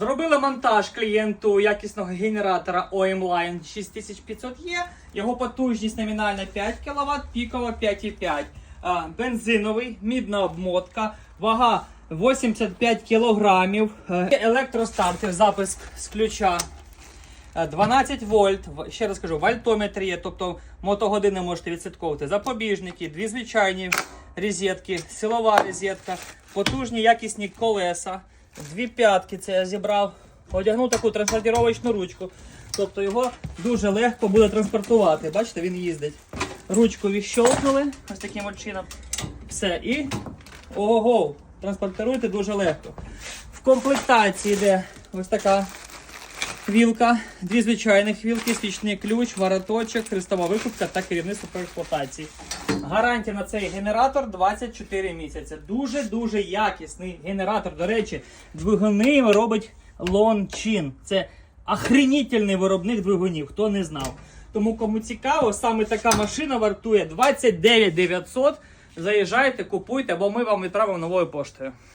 Зробили монтаж клієнту якісного генератора OM-Line 6500E. Його потужність номінальна 5 кВт, пікова 5,5. А, Бензиновий, мідна обмотка, вага 85 кг. Електростартер, запуск з ключа. Е, 12 вольт, в- ще раз кажу, вольтометр є, тобто мотогодини можете відслідковувати. Запобіжники, дві звичайні розетки, силова розетка, потужні якісні колеса, дві п'ятки. Це я зібрав. Одягнув таку транспортировочну ручку. Тобто його дуже легко буде транспортувати. Бачите, він їздить. Ручку відщолкнули, ось таким от чином. Все, і ого-го! Транспортируйте дуже легко. В комплектації йде ось така Вілка, дві звичайних вілки, свічний ключ, вороточок, хрестова викупка та керівництво по. Гарантія на цей генератор 24 місяці. Дуже-дуже якісний генератор. До речі, двигуни робить Лончин. Це охренітельний виробник двигунів, хто не знав. Тому кому цікаво, саме така машина вартує 29 900. Заїжджайте, купуйте, бо ми вам відправимо новою поштою.